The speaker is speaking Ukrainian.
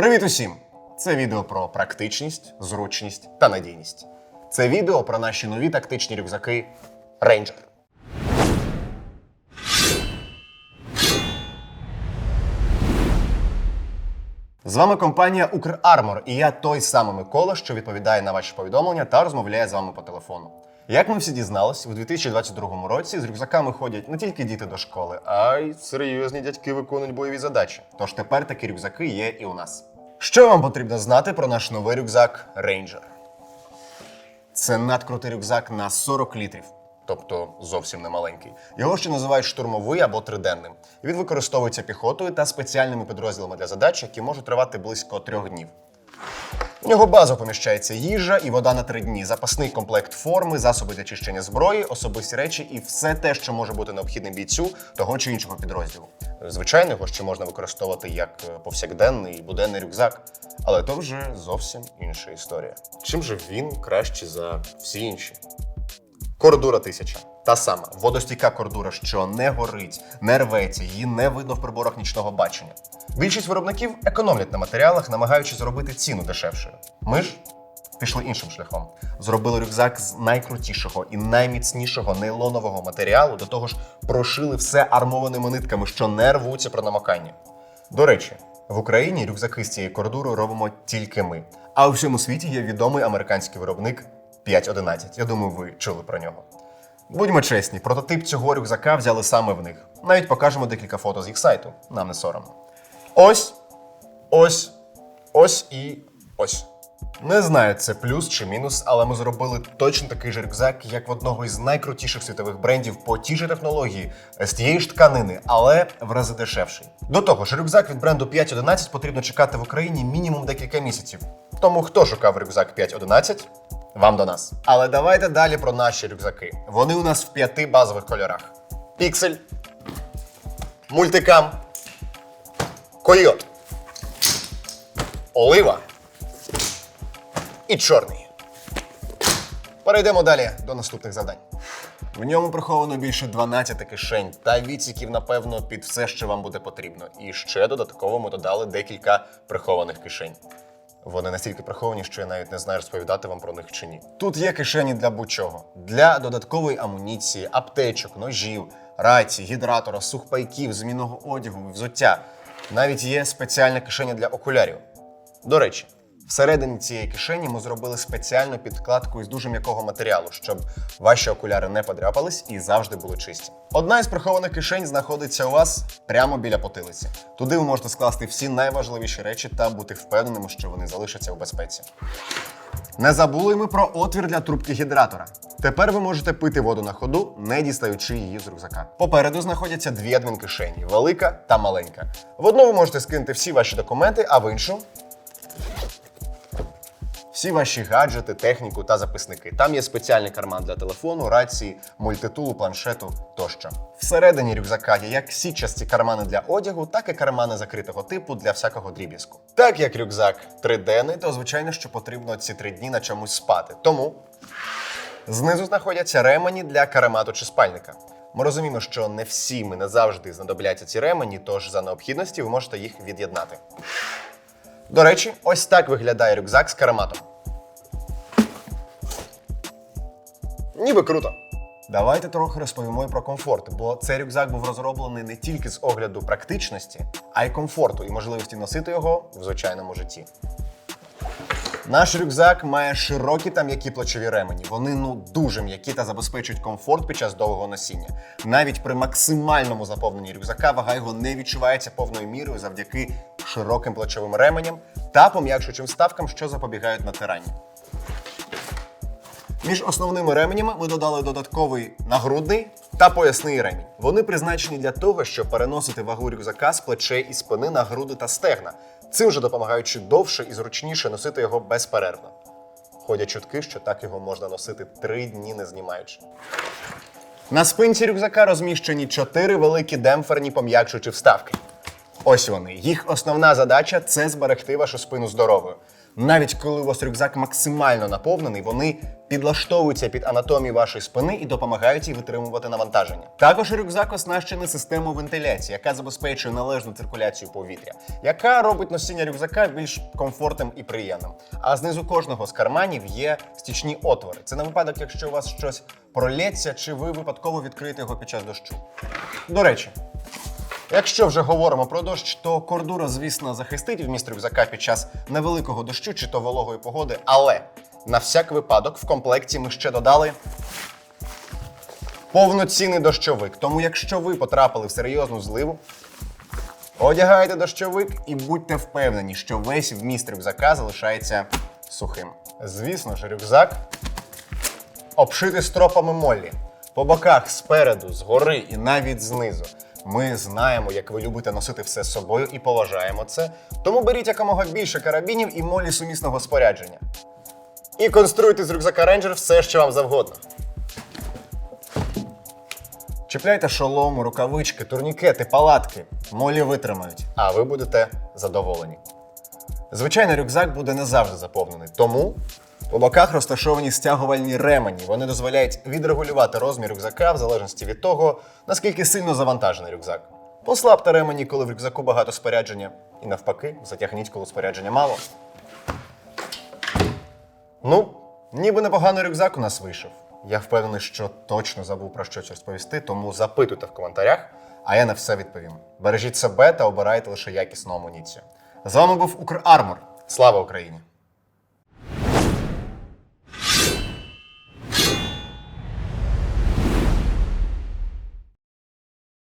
Привіт усім! Це відео про практичність, зручність та надійність. Це відео про наші нові тактичні рюкзаки Ranger. З вами компанія Укрармор, і я той самий Микола, що відповідає на ваші повідомлення та розмовляє з вами по телефону. Як ми всі дізналися, у 2022 році з рюкзаками ходять не тільки діти до школи, а й серйозні дядьки виконують бойові задачі. Тож тепер такі рюкзаки є і у нас. Що вам потрібно знати про наш новий рюкзак Ranger? Це надкрутий рюкзак на 40 літрів, тобто зовсім не маленький. Його ще називають штурмовий або триденним. Він використовується піхотою та спеціальними підрозділами для задач, які можуть тривати близько трьох днів. В нього базово поміщається їжа і вода на три дні, запасний комплект форми, засоби для чищення зброї, особисті речі і все те, що може бути необхідним бійцю того чи іншого підрозділу. Звичайно, його ще можна використовувати як е, повсякденний і буденний рюкзак, але то вже зовсім інша історія. Чим же він кращий за всі інші? Кордура 1000. Та сама водостійка кордура, що не горить, не рветься, її не видно в приборах нічного бачення. Більшість виробників економлять на матеріалах, намагаючись зробити ціну дешевшою. Ми ж пішли іншим шляхом. Зробили рюкзак з найкрутішого і найміцнішого нейлонового матеріалу, до того ж прошили все армованими нитками, що не рвуться при намоканні. До речі, в Україні рюкзаки з цієї кордури робимо тільки ми. А у всьому світі є відомий американський виробник 511. Я думаю, ви чули про нього. Будьмо чесні, прототип цього рюкзака взяли саме в них. Навіть покажемо декілька фото з їх сайту. Нам не соромно. Ось, ось, ось і ось. Не знаю, це плюс чи мінус, але ми зробили точно такий же рюкзак, як в одного із найкрутіших світових брендів по тій же технології, з тієї ж тканини, але в рази дешевший. До того ж, рюкзак від бренду 511 потрібно чекати в Україні мінімум декілька місяців. Тому хто шукав рюкзак 511, вам до нас. Але давайте далі про наші рюкзаки. Вони у нас в п'яти базових кольорах: піксель, мультикам, койот, олива і чорний. Перейдемо далі до наступних завдань. В ньому приховано більше 12 кишень та відсіків, напевно, під все, що вам буде потрібно. І ще додатково ми додали декілька прихованих кишень. Вони настільки приховані, що я навіть не знаю, розповідати вам про них чи ні. Тут є кишені для будь-чого: для додаткової амуніції, аптечок, ножів, рацій, гідратора, сухпайків, змінного одягу, взуття. Навіть є спеціальна кишеня для окулярів. До речі, всередині цієї кишені ми зробили спеціальну підкладку із дуже м'якого матеріалу, щоб ваші окуляри не подряпались і завжди були чисті. Одна із прихованих кишень знаходиться у вас прямо біля потилиці. Туди ви можете скласти всі найважливіші речі та бути впевненими, що вони залишаться у безпеці. Не забули ми про отвір для трубки гідратора. Тепер ви можете пити воду на ходу, не дістаючи її з рюкзака. Попереду знаходяться дві адмінкишені велика та маленька. В одну ви можете скинути всі ваші документи, а в іншу всі ваші гаджети, техніку та записники. Там є спеціальний карман для телефону, рації, мультитулу, планшету тощо. Всередині рюкзака є як сітчасті кармани для одягу, так і кармани закритого типу для всякого дріб'язку. Так як рюкзак триденний, то звичайно, що потрібно ці три дні на чомусь спати. Тому знизу знаходяться ремені для каремату чи спальника. Ми розуміємо, що не всім і не завжди знадобляться ці ремені, тож за необхідності ви можете їх від'єднати. До речі, ось так виглядає рюкзак з карематом. Ніби круто. Давайте трохи розповімо про комфорт, бо цей рюкзак був розроблений не тільки з огляду практичності, а й комфорту і можливості носити його в звичайному житті. Наш рюкзак має широкі та м'які плечові ремені. Вони ну дуже м'які та забезпечують комфорт під час довгого носіння. Навіть при максимальному заповненні рюкзака вага його не відчувається повною мірою завдяки широким плечовим ременям та пом'якшуючим вставкам, що запобігають натиранню. Між основними ременями ми додали додатковий нагрудний та поясний ремінь. Вони призначені для того, щоб переносити вагу рюкзака з плечей і спини на груди та стегна, цим же допомагаючи довше і зручніше носити його безперервно. Ходять чутки, що так його можна носити три дні не знімаючи. На спинці рюкзака розміщені чотири великі демпферні пом'якшуючі вставки. Ось вони. Їх основна задача це зберегти вашу спину здоровою. Навіть коли у вас рюкзак максимально наповнений, вони підлаштовуються під анатомію вашої спини і допомагають їй витримувати навантаження. Також рюкзак оснащений системою вентиляції, яка забезпечує належну циркуляцію повітря, яка робить носіння рюкзака більш комфортним і приємним. А знизу кожного з карманів є стічні отвори. Це на випадок, якщо у вас щось пролється, чи ви випадково відкриєте його під час дощу. До речі, Якщо вже говоримо про дощ, то кордура, звісно, захистить вміст рюкзака під час невеликого дощу чи то вологої погоди, але на всяк випадок в комплекті ми ще додали повноцінний дощовик. Тому, якщо ви потрапили в серйозну зливу, одягайте дощовик і будьте впевнені, що весь вміст рюкзака залишається сухим. Звісно ж, рюкзак обшитий стропами моллі. По боках, спереду, згори і навіть знизу. Ми знаємо, як ви любите носити все з собою і поважаємо це. Тому беріть якомога більше карабінів і молі сумісного спорядження. І конструйте з рюкзака Ranger все, що вам завгодно. Чіпляйте шолому, рукавички, турнікети, палатки. Молі витримають, а ви будете задоволені. Звичайно, рюкзак буде не завжди заповнений, тому по боках розташовані стягувальні ремені. Вони дозволяють відрегулювати розмір рюкзака в залежності від того, наскільки сильно завантажений рюкзак. Послабте ремені, коли в рюкзаку багато спорядження, і навпаки, затягніть, коли спорядження мало. Ну, ніби непоганий рюкзак у нас вийшов. Я впевнений, що точно забув про щось розповісти, тому запитуйте в коментарях, а я на все відповім. Бережіть себе та обирайте лише якісну амуніцію. З вами був Укрармор. Слава Україні!